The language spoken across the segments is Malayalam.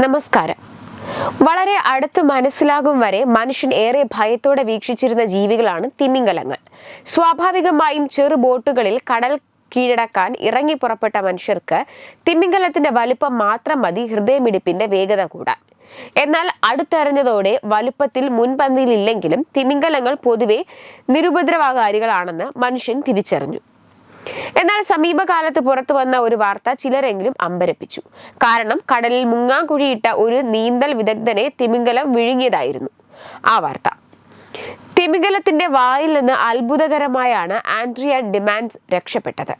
നമസ്കാരം. വളരെ അടുത്ത് മനസ്സിലാകും വരെ മനുഷ്യൻ ഏറെ ഭയത്തോടെ വീക്ഷിച്ചിരുന്ന ജീവികളാണ് തിമിംഗലങ്ങൾ. സ്വാഭാവികമായും ചെറു ബോട്ടുകളിൽ കടൽ കീഴടക്കാൻ ഇറങ്ങി പുറപ്പെട്ട മനുഷ്യർക്ക് തിമിംഗലത്തിന്റെ വലുപ്പം മാത്രം മതി ഹൃദയമിടിപ്പിന്റെ വേഗത കൂടാൻ. എന്നാൽ അടുത്തറിഞ്ഞതോടെ വലുപ്പത്തിൽ മുൻപന്തിയിലില്ലെങ്കിലും തിമിംഗലങ്ങൾ പൊതുവെ നിരുപദ്രവകാരികളാണെന്ന് മനുഷ്യൻ തിരിച്ചറിഞ്ഞു. എന്നാൽ സമീപകാലത്ത് പുറത്തു വന്ന ഒരു വാർത്ത ചിലരെങ്കിലും അമ്പരപ്പിച്ചു. കാരണം കടലിൽ മുങ്ങാൻ കുഴിയിട്ട ഒരു നീന്തൽ വിദഗ്ധനെ തിമിംഗലം വിഴുങ്ങിയതായിരുന്നു. ആ വാർത്ത. തിമിംഗലത്തിന്റെ വായിൽ നിന്ന് അത്ഭുതകരമായാണ് ആൻഡ്രിയ ഡിമാൻഡ്സ് രക്ഷപ്പെട്ടത്.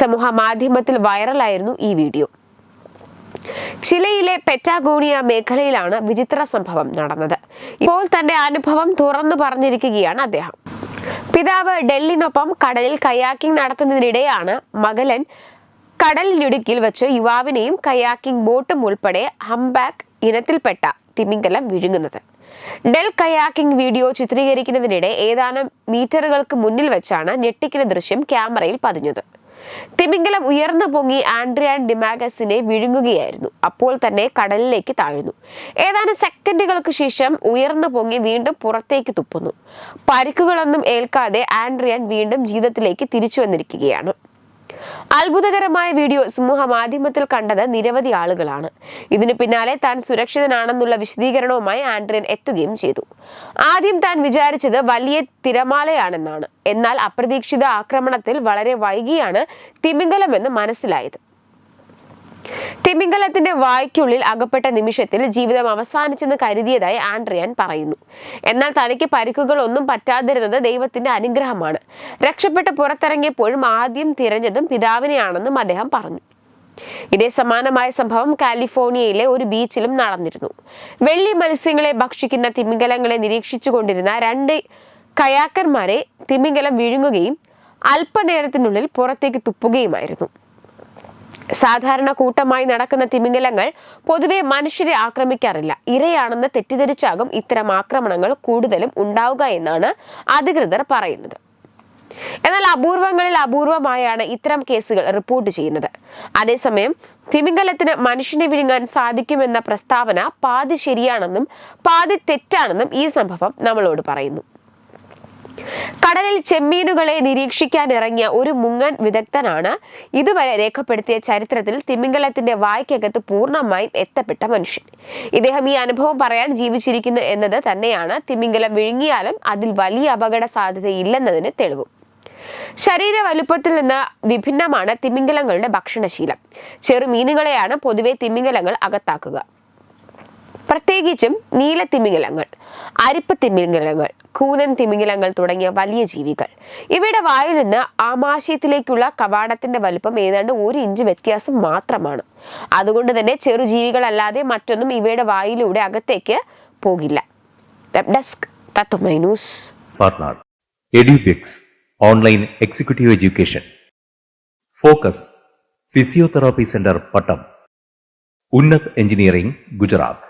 സമൂഹ മാധ്യമത്തിൽ വൈറലായിരുന്നു ഈ വീഡിയോ. ചിലയിലെ പെറ്റാഗോണിയ മേഖലയിലാണ് വിചിത്ര സംഭവം നടന്നത്. ഇപ്പോൾ തന്റെ അനുഭവം തുറന്നു പറഞ്ഞിരിക്കുകയാണ് അദ്ദേഹം. പിതാവ് ഡെല്ലിനൊപ്പം കടലിൽ കയാക്കിംഗ് നടത്തുന്നതിനിടെയാണ് മകലൻ കടലിനിടുക്കിൽ വെച്ച് യുവാവിനെയും കയാക്കിംഗ് ബോട്ടും ഉൾപ്പെടെ ഹംബാക്ക് ഇനത്തിൽപ്പെട്ട തിമിംഗലം വിഴുങ്ങുന്നത്. ഡെൽ കയാക്കിംഗ് വീഡിയോ ചിത്രീകരിക്കുന്നതിനിടെ ഏതാനും മീറ്ററുകൾക്ക് മുന്നിൽ വെച്ചാണ് ഞെട്ടിക്കുന്ന ദൃശ്യം ക്യാമറയിൽ പതിഞ്ഞത്. തിമിംഗലം ഉയർന്നു പൊങ്ങി ആൻഡ്രിയാൻ ഡിമാഗസിനെ വിഴുങ്ങുകയായിരുന്നു. അപ്പോൾ തന്നെ കടലിലേക്ക് താഴ്ന്നു. ഏതാനും സെക്കൻഡുകൾക്ക് ശേഷം ഉയർന്നു പൊങ്ങി വീണ്ടും പുറത്തേക്ക് തുപ്പുന്നു. പരിക്കുകളൊന്നും ഏൽക്കാതെ ആൻഡ്രിയാൻ വീണ്ടും ജീവിതത്തിലേക്ക് തിരിച്ചു വന്നിരിക്കുകയാണ്. അത്ഭുതകരമായ വീഡിയോ സമൂഹ മാധ്യമത്തിൽ കണ്ടത് നിരവധി ആളുകളാണ്. ഇതിനു പിന്നാലെ താൻ സുരക്ഷിതനാണെന്നുള്ള വിശദീകരണവുമായി ആൻഡ്രിയൻ എത്തുകയും ചെയ്തു. ആദ്യം താൻ വിചാരിച്ചത് വലിയ തിരമാലയാണെന്നാണ്. എന്നാൽ അപ്രതീക്ഷിത ആക്രമണത്തിൽ വളരെ വൈകിയാണ് തിമിംഗലമെന്ന് മനസ്സിലായത്. തിമിംഗലത്തിന്റെ വായ്ക്കുള്ളിൽ അകപ്പെട്ട നിമിഷത്തിൽ ജീവിതം അവസാനിച്ചെന്ന് കരുതിയതായി ആൻഡ്രിയാൻ പറയുന്നു. എന്നാൽ തനിക്ക് പരിക്കുകൾ ഒന്നും പറ്റാതിരുന്നത് ദൈവത്തിന്റെ അനുഗ്രഹമാണ്. രക്ഷപ്പെട്ട് പുറത്തിറങ്ങിയപ്പോഴും ആദ്യം തിരഞ്ഞതും പിതാവിനെയാണെന്നും അദ്ദേഹം പറഞ്ഞു. ഇതേ സമാനമായ സംഭവം കാലിഫോർണിയയിലെ ഒരു ബീച്ചിലും നടന്നിരുന്നു. വെള്ളി മത്സ്യങ്ങളെ ഭക്ഷിക്കുന്ന തിമിംഗലങ്ങളെ നിരീക്ഷിച്ചുകൊണ്ടിരുന്ന രണ്ട് കയാക്കന്മാരെ തിമിംഗലം വിഴുങ്ങുകയും അല്പനേരത്തിനുള്ളിൽ പുറത്തേക്ക് തുപ്പുകയുമായിരുന്നു. സാധാരണ കൂട്ടമായി നടക്കുന്ന തിമിംഗലങ്ങൾ പൊതുവെ മനുഷ്യരെ ആക്രമിക്കാറില്ല. ഇരയാണെന്ന് തെറ്റിദ്ധരിച്ചാകും ഇത്തരം ആക്രമണങ്ങൾ കൂടുതലും ഉണ്ടാവുക എന്നാണ് അധികൃതർ പറയുന്നത്. എന്നാൽ അപൂർവങ്ങളിൽ അപൂർവമായാണ് ഇത്തരം കേസുകൾ റിപ്പോർട്ട് ചെയ്യുന്നത്. അതേസമയം തിമിംഗലത്തിന് മനുഷ്യനെ വിഴുങ്ങാൻ സാധിക്കുമെന്ന പ്രസ്താവന പാതി ശരിയാണെന്നും പാതി തെറ്റാണെന്നും ഈ സംഭവം നമ്മളോട് പറയുന്നു. കടലിൽ ചെമ്മീനുകളെ നിരീക്ഷിക്കാൻ ഇറങ്ങിയ ഒരു മുങ്ങൻ വിദഗ്ധനാണ് ഇതുവരെ രേഖപ്പെടുത്തിയ ചരിത്രത്തിൽ തിമിംഗലത്തിന്റെ വായ്ക്കകത്ത് പൂർണമായും എത്തപ്പെട്ട മനുഷ്യൻ. ഇദ്ദേഹം ഈ അനുഭവം പറയാൻ ജീവിച്ചിരിക്കുന്നു എന്നത് തന്നെയാണ് തിമിംഗലം വിഴുങ്ങിയാലും അതിൽ വലിയ അപകട സാധ്യതയില്ലെന്നതിന് തെളിവും. ശരീര വലുപ്പത്തിൽ നിന്ന് വിഭിന്നമാണ് തിമിംഗലങ്ങളുടെ ഭക്ഷണശീലം. ചെറുമീനുകളെയാണ് പൊതുവെ തിമിംഗലങ്ങൾ അകത്താക്കുക. പ്രത്യേകിച്ചും നീലത്തിമിംഗലങ്ങൾ അരിപ്പ് തിമിംഗലങ്ങൾ കൂനൻ തിമിംഗലങ്ങൾ തുടങ്ങിയ വലിയ ജീവികൾ. ഇവയുടെ വായിൽ നിന്ന് ആമാശയത്തിലേക്കുള്ള കവാടത്തിന്റെ വലുപ്പം ഏതാണ്ട് ഒരു ഇഞ്ച് വ്യത്യാസം മാത്രമാണ്. അതുകൊണ്ട് തന്നെ ചെറുജീവികളല്ലാതെ മറ്റൊന്നും ഇവയുടെ വായിലൂടെ അകത്തേക്ക് പോകില്ല. Online executive education focus physiotherapy centre Pattam Unnat engineering Gujarat